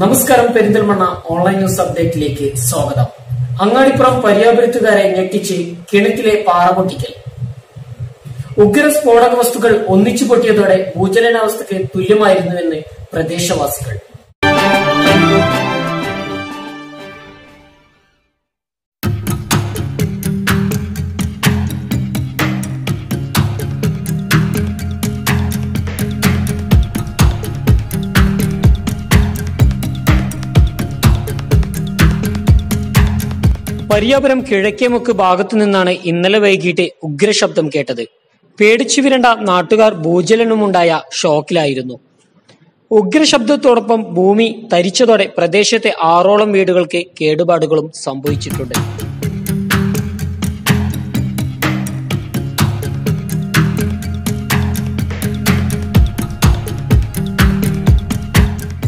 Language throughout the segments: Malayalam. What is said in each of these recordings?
നമസ്കാരം പെരിന്തൽമണ്ണ ഓൺലൈൻ ന്യൂസ് അപ്ഡേറ്റിലേക്ക് സ്വാഗതം. അങ്ങാടിപ്പുറം പര്യാപുരത്തുകാരെ ഞെട്ടിച്ച് കിണറ്റിലെ പാറ പൊട്ടിക്കൽ. ഉഗ്ര സ്ഫോടക വസ്തുക്കൾ ഒന്നിച്ചു പൊട്ടിയതോടെ ഭൂചലനാവസ്ഥയ്ക്ക് തുല്യമായിരുന്നുവെന്ന് പ്രദേശവാസികൾ. പരിയാപുരം കിഴക്കേമുക്ക് ഭാഗത്തു നിന്നാണ് ഇന്നലെ വൈകിട്ട് ഉഗ്രശബ്ദം കേട്ടത്. പേടിച്ചു വിരണ്ട നാട്ടുകാർ ഭൂചലനമുണ്ടായ ഷോക്കിലായിരുന്നു. ഉഗ്രശബ്ദത്തോടൊപ്പം ഭൂമി തരിച്ചതോടെ പ്രദേശത്തെ ആറോളം വീടുകൾക്ക് കേടുപാടുകളും സംഭവിച്ചിട്ടുണ്ട്.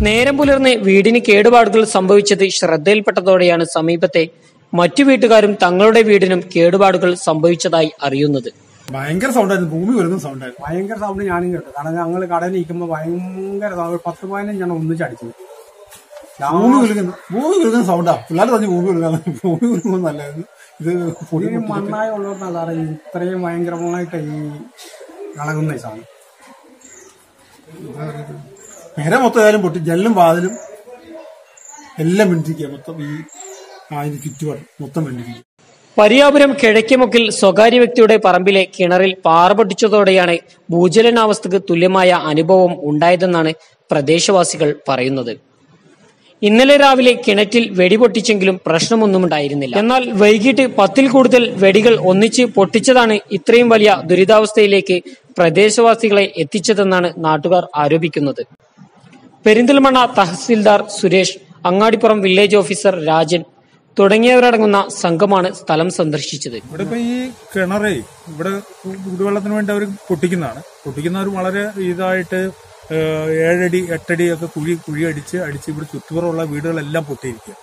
നേരം പുലർന്ന് വീടിന് കേടുപാടുകൾ സംഭവിച്ചത് ശ്രദ്ധയിൽപ്പെട്ടതോടെയാണ് സമീപത്തെ മറ്റു വീട്ടുകാരും തങ്ങളുടെ വീടിനും കേടുപാടുകൾ സംഭവിച്ചതായി അറിയുന്നത്. ഭയങ്കര സൗണ്ടായിരുന്നു ഭൂമി വരുന്ന സൗണ്ടായിരുന്നു ഭയങ്കര സൗണ്ട് ഞാനും കേട്ടു. കാരണം ഞങ്ങൾ കടയിൽ നിൽക്കുമ്പോൾ ഭയങ്കര സൗണ്ട് പത്ത് പതിനഞ്ചെണ്ണം ഒന്നിച്ച് അടിച്ചു. ഭൂമി വിളിക്കുന്നു ഭൂമി വിളിക്കുന്ന സൗണ്ടാ പിള്ളേർ പറഞ്ഞു ഭൂമി കുലുക്കാൻ ഭൂമി കുലുക്കുമ്പോൾ നല്ലതായിരുന്നു ഇത് പൊടി മണ്ണായ ഉള്ളവർന്നല്ല നല്ലതാണ് ഇത്രയും ഭയങ്കരമായിട്ട് ഈ ഇളകുന്ന ഈ സാധനം നേരെ മൊത്തം ഏതായാലും പൊട്ടി. ജെല്ലും വാതിലും എല്ലാം മിണ്ടിരിക്കുക മൊത്തം ഈ ആ അതിന്റെ ചുറ്റുപാട് മൊത്തം മിണ്ടിരിക്കുക പരിയാപുരം കിഴക്കിമുക്കിൽ സ്വകാര്യ വ്യക്തിയുടെ പറമ്പിലെ കിണറിൽ പാറ പൊട്ടിച്ചതോടെയാണ് ഭൂചലനാവസ്ഥക്ക് തുല്യമായ അനുഭവം ഉണ്ടായതെന്നാണ് പ്രദേശവാസികൾ പറയുന്നത്. ഇന്നലെ രാവിലെ കിണറ്റിൽ വെടിപൊട്ടിച്ചെങ്കിലും പ്രശ്നമൊന്നുമുണ്ടായിരുന്നില്ല. എന്നാൽ വൈകിട്ട് പത്തിൽ കൂടുതൽ വെടികൾ ഒന്നിച്ച് പൊട്ടിച്ചതാണ് ഇത്രയും വലിയ ദുരിതാവസ്ഥയിലേക്ക് പ്രദേശവാസികളെ എത്തിച്ചതെന്നാണ് നാട്ടുകാർ ആരോപിക്കുന്നത്. പെരിന്തൽമണ്ണ തഹസിൽദാർ സുരേഷ് അങ്ങാടിപ്പുറം വില്ലേജ് ഓഫീസർ രാജൻ തുടങ്ങിയവരടങ്ങുന്ന സംഘമാണ് സ്ഥലം സന്ദർശിച്ചത്. ഇവിടെ ഇപ്പൊ ഈ കിണറേ ഇവിടെ കുടിവെള്ളത്തിന് വേണ്ടി അവർ പൊട്ടിക്കുന്നതാണ്. പൊട്ടിക്കുന്നവർ വളരെ ഇതായിട്ട് ഏഴടി എട്ടടി ഒക്കെ കുഴി കുഴി അടിച്ച് അടിച്ച് ഇവിടെ ചുറ്റുപുറമുള്ള വീടുകളെല്ലാം പൊട്ടിയിരിക്കുക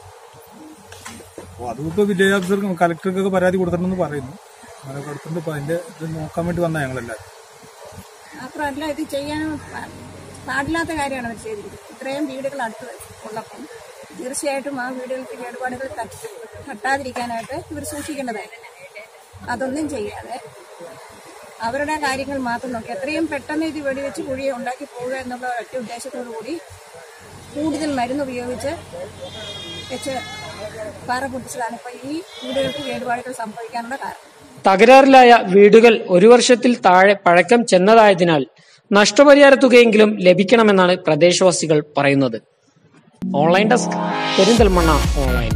അപ്പോൾ അതുകൊണ്ട് വില്ലേജ് ഓഫീസർക്കും കലക്ടർക്കൊക്കെ പരാതി കൊടുത്തിട്ടുണ്ടെന്ന് പറയുന്നു. അങ്ങനെ കൊടുത്തിട്ടുണ്ട്. ഇപ്പൊ അതിന്റെ ഇത് നോക്കാൻ വേണ്ടി വന്ന ഞങ്ങളെല്ലാവരും. മാത്രമല്ല ഇത് ചെയ്യാൻ പാടില്ലാത്ത കാര്യമാണ് അവർ ചെയ്തിരിക്കുന്നത്. ഇത്രയും വീടുകൾ അടുത്ത് ഉള്ളപ്പം തീർച്ചയായിട്ടും ആ വീടുകൾക്ക് കേടുപാടുകൾ തട്ടി തട്ടാതിരിക്കാനായിട്ട് ഇവർ സൂക്ഷിക്കേണ്ടതായിരുന്നു അതൊന്നും ചെയ്യാതെ അവരുടെ കാര്യങ്ങൾ മാത്രം നോക്കി. എത്രയും പെട്ടെന്ന് ഇത് വെടിവെച്ച് കുഴിയെ ഉണ്ടാക്കി പോവുക എന്നുള്ള ഒറ്റ ഉദ്ദേശത്തോടു കൂടി കൂടുതൽ മരുന്ന് ഉപയോഗിച്ച് വെച്ച് പാറ പൊട്ടിച്ചതാണ് ഇപ്പോൾ ഈ വീടുകൾക്ക് കേടുപാടുകൾ സംഭവിക്കാനുള്ള കാരണം. തകരാറിലായ വീടുകൾ ഒരു വർഷത്തിൽ താഴെ പഴക്കം ചെന്നതായതിനാൽ നഷ്ടപരിഹാര തുകയെങ്കിലും ലഭിക്കണമെന്നാണ് പ്രദേശവാസികൾ പറയുന്നത്. Online desk. പെരിന്തൽമണ്ണ ഓൺലൈൻ.